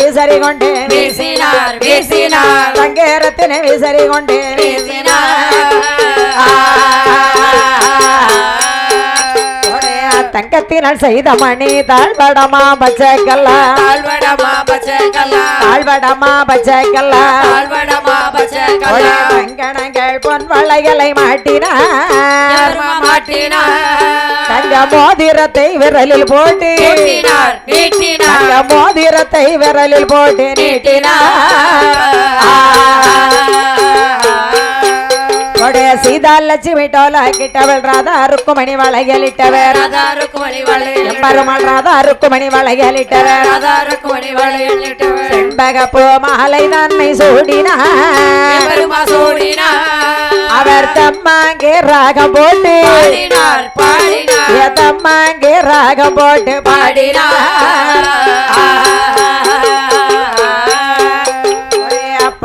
விசறி கொண்டு வீசினார் வீசினார் தங்கேரத்தினை விசறி கொண்டு தங்கத்தினால் செய்த மணி தாழ்வடமா பச்சைக்கல்லா தாழ்வடமா பச்சைக்கல்லா தாழ்வடமா பச்சைக்கல்லா தாழ்வடமா பச்சைக்கல்லா தங்கணங்கள் பொன் வளையலை மாட்டினா மாட்டினா தங்க மோதிரத்தை விரலில் போட்டு நீட்டினார் தங்க நீட்டினார் மோதிரத்தை விரலில் போட்டு கொடைய சீதா லட்சுமி டோல கிட்டவள் ராதா ருக்குமணி வளையலிட்டவர். ராதாருக்கு மணி வளையல் பெருமாள் ராதா ருக்குமணி வளையலிட்டவர். ராதாருக்கு மணி வளையல் இட்டவர் செண்பகப்பூ மாலை தன்னை சூடினார். அவர் தம்மாங்கே ராகம் போட்டு பாடினார் பாடினார். தம்மாங்கே ராகம் போட்டு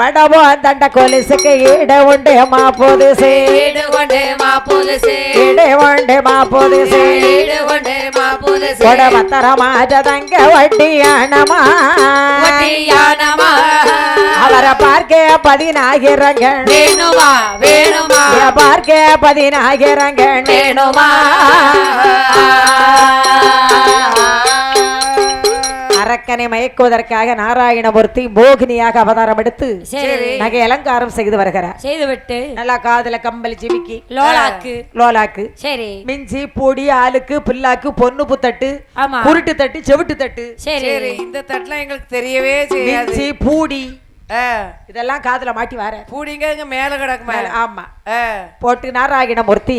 படவோ தண்ட கொலிசுக்கு ஈட உண்டு மா புதுசு. ஈடு கொண்டு மா புதுசு. ஈட உண்டு மா புதுசு. ஈடு மா புதுசு. தங்க வட்டியானமா. ஒட்டியானமா அவரை பார்க்க பதினாயிரங்கள். வேணுமா வேணுமா. பார்க்க பதினாயிரங்கள். வேணுமா. அரக்கனை மயக்குவதற்காக நாராயணமூர்த்தி மோகினியாக அவதாரம் எடுத்து நகை அலங்காரம் செய்து வருகிறார். செய்துவிட்டு நல்லா காதுல கம்பல் ஜிமிக்கி லோலாக்கு. லோலாக்கு. சரி. மிஞ்சி பொடி ஆளுக்கு புல்லாக்கு பொண்ணு புத்தட்டு ஆமா. குருட்டு தட்டு செவிட்டு தட்டு. சரி. இந்த தட்டுலாம் எங்களுக்கு தெரியவே செய்யாது. பூடி இதெல்லாம் காதுல மாட்டி வர பூடிங்க இங்க மேல கிடக்கு மேல ஆமா. போட்டு நாராயணமூர்த்தி.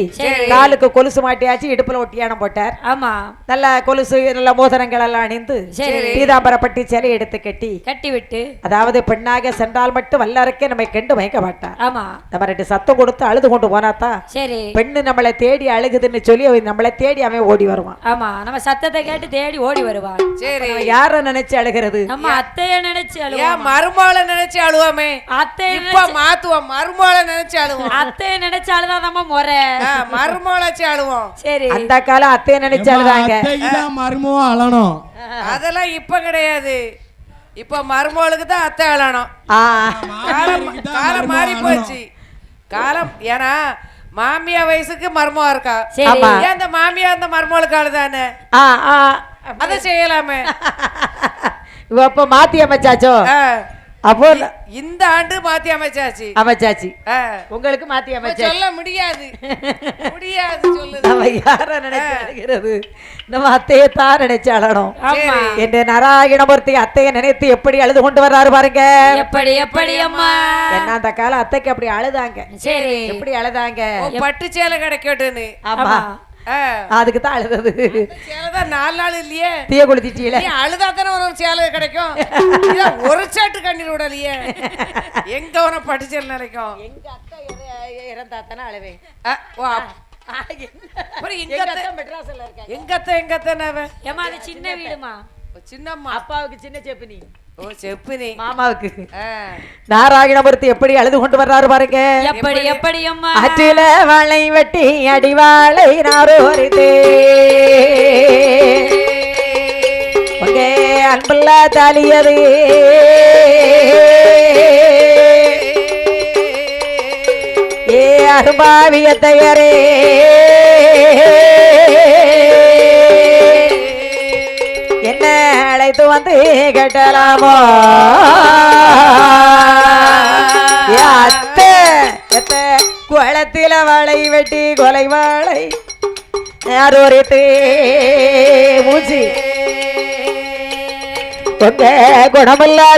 காலுக்கு கொலுசு மாட்டியாச்சு இடுப்புல ஒட்டியானம் போட்டார். ஆமா. நல்ல கொலுசு நல்ல மோதிரங்கள் எல்லாம் அணிந்து. பீதாம்பரப்பட்டி சிலை எடுத்து கட்டி கட்டி விட்டு அதாவது பெண்ணாக சென்றால் மட்டும் வல்லறக்கே நம்மை கண்டு மயக்க மாட்டார். ஆமா. நம்ம ரெண்டு சத்தம் கொடுத்து அழுது கொண்டு போனாதான் சரி. பெண்ணு நம்மளை தேடி அழுகுதுன்னு சொல்லி அவன் நம்மளை தேடி அவன் ஓடி வருவான். ஆமா. நம்ம சத்தத்தை கேட்டு தேடி ஓடி வருவான். சரி யார நினைச்சு அழுகிறது? நம்ம அத்தைய நினைச்சு ஏன் அழுவோம் மருமகளை நினைச்சு அழுவாமே. அத்தைய இப்ப மாத்துவோம். மருமகளை நினைச்சு அழுவோம். அத்தைய நினைச்சு அழுதாதாம்மா முறை. வச்சு அழுவோம். சரி. அந்த காலம் அத்தையை நினைச்சு அழுதாங்க. மருமவா அழணும். அதெல்லாம் இப்ப கிடையாது. இப்ப மருமகளுக்கு தான் அத்தை அழணும். காலம் மாறி போச்சு. காலம் ஏன்னா மாமியா வயசுக்கு மருமவா இருக்கா. ஏன் அந்த மாமியா அந்த மருமகளுக்கு அழுதானே ஆ ஆ. அதை செய்யலாமே. இப்ப மாத்தி அமைச்சாச்சோ? அப்போ இந்த ஆண்டு மாத்தி அமைச்சாச்சு. அமைச்சாச்சு. உங்களுக்கு மாத்தி அமைச்சாச்சு. சொல்ல முடியாது. முடியாது சொல்லுது. நம்ம யார நினைச்சு அழுகிறது நம்ம அத்தையை தான் நினைச்சு அழணும். ஆமா. என்று நாராயணமூர்த்தி அத்தையை நினைத்து எப்படி அழுது கொண்டு வர்றாரு பாருங்க. எப்படி எப்படி அம்மா? என்ன அந்த காலம் அத்தைக்கு அப்படி அழுதாங்க. சரி. எப்படி அழுதாங்க? பட்டு சேலை கிடைக்கட்டுன்னு ஆமா. அதுக்கு தான் அழுதது. சேலை தான் நாலு நாள் இல்லையே. தீய குளிச்சிட்டீல நீ அழுதா தானே உனக்கு சேலை கிடைக்கும். ஒரு சாட்டு கண்ணீர் விடலையே. எங்க உனக்கு பட்டு சேலை நினைக்கும். எங்க அத்தை இறந்தா தானே அழுவேன். ஓ, அப்- அப்புறம் எங்க அத்தை மெட்ராஸ்ல இருக்காங்க எங்க அத்தை எங்க அத்தை அவன்? ஏமா அது சின்ன வீடுமா? சின்னம்மா. அப்பாவுக்கு சின்ன செப்பு நீ. ஓ செப்பு நீ மாமாவுக்கு. ஆ, நாராயணமூர்த்தி எப்படி அழுது கொண்டு வர்றாரு பாருங்க. எப்படி? எப்படி அம்மா ஆற்றில வாழை வெட்டி அடிவாளை நாரோரித்தே உங்க அன்புள்ள தாலியது. ஏ அருபாவிய தயரே அழைத்து வந்து கட்டலாமோ? அத்தை அத்தை குளத்தில வாழை வெட்டி கொலை வாழை ஒரு மூச்சு உங்க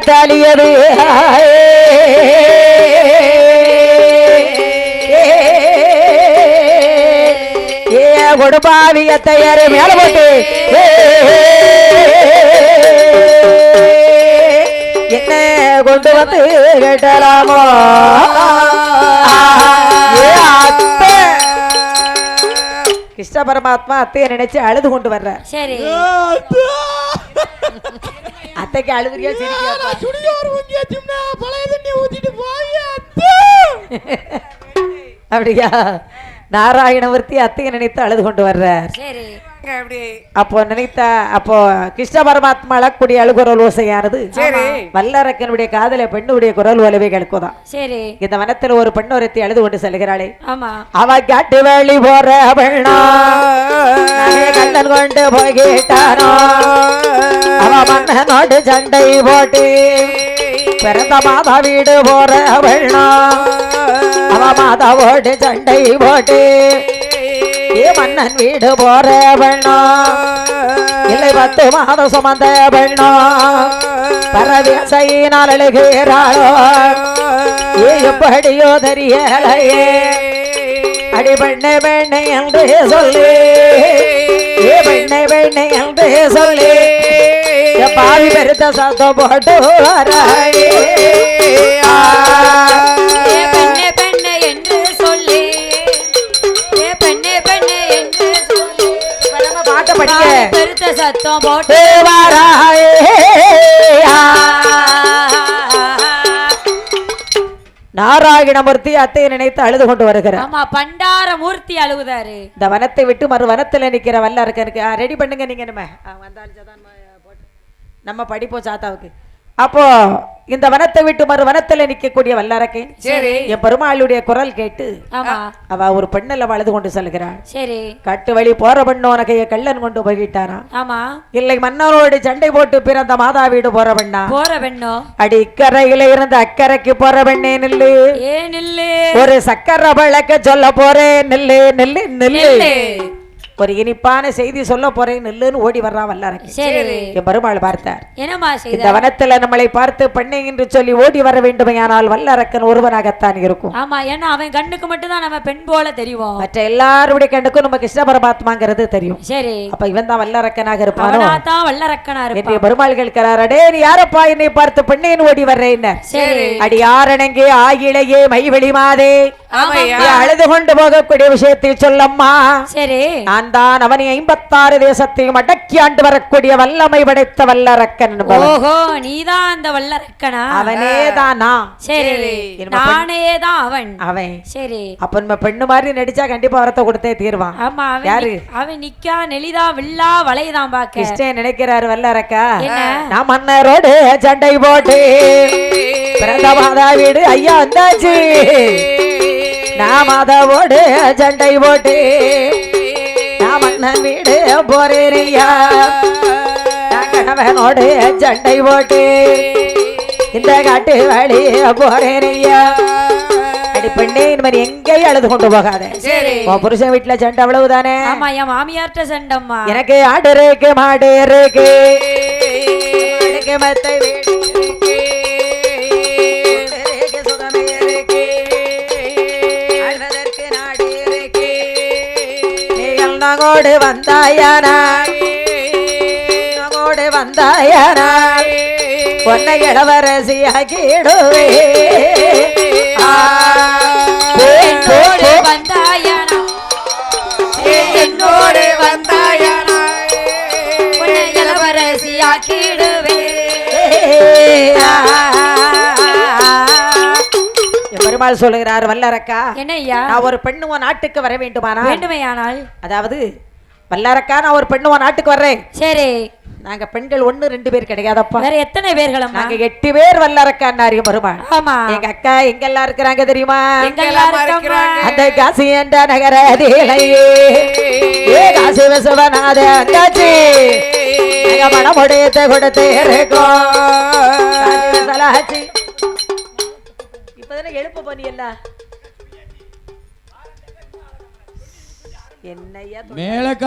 தாலியது ஏ கொடுப்பாவியத்தை யாரு? மேல போட்டு. என்ன கொண்டு வந்து கேட்டலாமோ? ஏ அத்தை. கிருஷ்ண பரமாத்மா அத்தையை நினைச்சு அழுது கொண்டு வர்ற சரி. அத்தைக்கு அழுதுறியா அப்படியா? நாராயணமூர்த்தி அத்தையை நினைத்து அழுது கொண்டு வர்றார். அப்போ நினைத்த அப்போ கிருஷ்ண பரமாத்மா அழக்கூடிய அழுகுரல் ஓசையானது. சரி. வல்லரக்கனுடைய காதல பெண்ணுடைய குரல் ஓலவே கேட்குதான் சரி. இந்த வனத்துல ஒரு பெண் ஒருத்தி அழுது கொண்டு செல்கிறாளே. ஆமா. அவ காட்டு வழி போற கண்ணன் கொண்டு போய்கிட்டானோ அவ மன்னனோடு சண்டை போட்டு பிறந்த மாதா வீடு போற பெண்ணா. அவ மாதாவோடு சண்டை போட்டு ஏ மன்னன் வீடு போற பெண்ணா? இல்லை பத்து மாதம் சுமந்த பெண்ணா? பரவேசையினால் அழுகிறாளோ? ஏ எப்படியோ தெரியலையே. அடி பெண்ணை பெண்ணை என்று சொல்லி. ஏ பெண்ணை பெண்ணை என்று சொல்லி. என் பாவி பெருத்த சத்தம் போட்டு வராயே. பெருத்த சத்தம் போட்டு வராயே. நாராயணமூர்த்தி அத்தையை நினைத்து அழுது கொண்டு வருகிறார். ஆமா பண்டார மூர்த்தி அழுகுதாரு. இந்த வனத்தை விட்டு மறு வனத்துல நிக்கிற வல்ல இருக்கனுக்கு ரெடி பண்ணுங்க நீங்க நம்ம. நம்ம படிப்போம் சாத்தாவுக்கு. அப்போ இந்த வனத்தை விட்டு மறு வனத்துல நிக்கக்கூடிய வல்லரக்கை சரி. என் பெருமாளுடைய குரல் கேட்டு ஆமா. அவ ஒரு பெண்ணில் அழுது கொண்டு செல்கிறாள். சரி. கட்டு வழி போற பெண்ணோ நகைய கள்ளன் கொண்டு போய்கிட்டானா ஆமா. இல்லை மன்னரோடு சண்டை போட்டு பிறந்த மாதா வீடு போற பெண்ணா? போற பெண்ணோ? அடி இக்கரையில இருந்து அக்கறைக்கு போற பெண்ணே நில்லு. இல்லே ஒரு சக்கர பழக்க சொல்ல போறேன் நில்லு நில்லு. நில்லு. ஒரு இனிப்பான செய்தி சொல்ல போறேன். நில்லுன்னு ஓடி வர்றான் என் பெருமாள் பார்த்தார். இந்த வனத்துல நம்மளை பார்த்து பெண்ணை என்று சொல்லி ஓடி வர வேண்டுமையானால் வல்லரக்கன் ஒருவனாகத்தான் இருக்கும். ஆமா ஏன்னா அவன் கண்ணுக்கு மட்டும் தான் நம்ம பெண் போல தெரியும் மற்ற எல்லாருடைய கண்ணுக்கும் நம்ம கிருஷ்ண பரமாத்மாங்கிறது தெரியும். சரி. அப்ப இவன் தான் வல்லரக்கனாக இருப்பானோ? தான் வல்லரக்கனா இருப்பான். பெருமாள் கேட்கிறார் அடே நீ யாரப்பா என்னை பார்த்து பெண்ணேன் ஓடி வர்றேன் சரி. அடி யாரணங்கே ஆயிழையே மைவெளி மாதே. அழுது கொண்டு போகக்கூடிய விஷயத்தை சொல்லம்மா. சரி. நான் தான் அவனை ஐம்பத்தாறு தேசத்தையும் அடக்கி ஆண்டு வரக்கூடிய வல்லமை படைத்த வல்லரக்கன். ஓஹோ நீதான் அந்த வல்லரக்கனா? அவனே தானா சரி நானே தான் அவன். அவன். சரி. அப்ப நம்ம பெண்ணு மாதிரி நடிச்சா கண்டிப்பா வரத்தை கொடுத்தே தீர்வான். ஆமா அவன் யாரு? அவன் நிக்கா நெளிதா வில்லா வளையதான் பாக்க. கிருஷ்ணன் நினைக்கிறாரு வல்லரக்கா? நான் மன்னரோடு சண்டை போட்டு பிறந்த மாதா வீடு ஐயா வந்தாச்சு. நான் மாதாவோடு சண்டை போட்டு நான் மன்னன் வீடு நான் கணவனோடு சண்டை போட்டு இந்த காட்டு வழி போறேன் ஐயா அடி பெண்ணே இனிமேல் எங்கேயும் அழுது கொண்டு போகாத. உன் புருஷன் வீட்டுல சண்டை அவ்வளவுதானே? ஆமா என் மாமியார்ட்ட சண்டம்மா. எனக்கு ஆடு இருக்கு மாடு இருக்கு மாடுக்கு மெத்தை நீங்கள் நகோடு வந்தாயனாய் நகோடு வந்தாயனாய் பொன்னை இளவரசியாகிடுவே பெருமாள் சொல்லுகிறார் வல்லரக்கா என்ன ஐயா? நான் ஒரு பெண்ணு உன் நாட்டுக்கு வர வேண்டுமானா வேண்டுமையானால் அதாவது வல்லரக்கா நான் ஒரு பெண்ணு உன் நாட்டுக்கு வர்றேன். சரி. நாங்க பெண்கள் ஒண்ணு ரெண்டு பேர் கிடையாதப்பா. வேற எத்தனை பேர்களம்மா நாங்க எட்டு பேர் வல்லரக்கான்னாரு பெருமாள். ஆமா. எங்க அக்கா எங்கெல்லாம் இருக்கிறாங்க? தெரியுமா? அந்த காசி என்ற நகர தேலையே. ஏ காசி விசுவநாத அங்காச்சி எங்க மனமுடையத்தை கொடுத்து இருக்கோம் காசி விசலாச்சி இப்பதானே எழுப்ப போனியல்ல? என்னையா மேலக்கா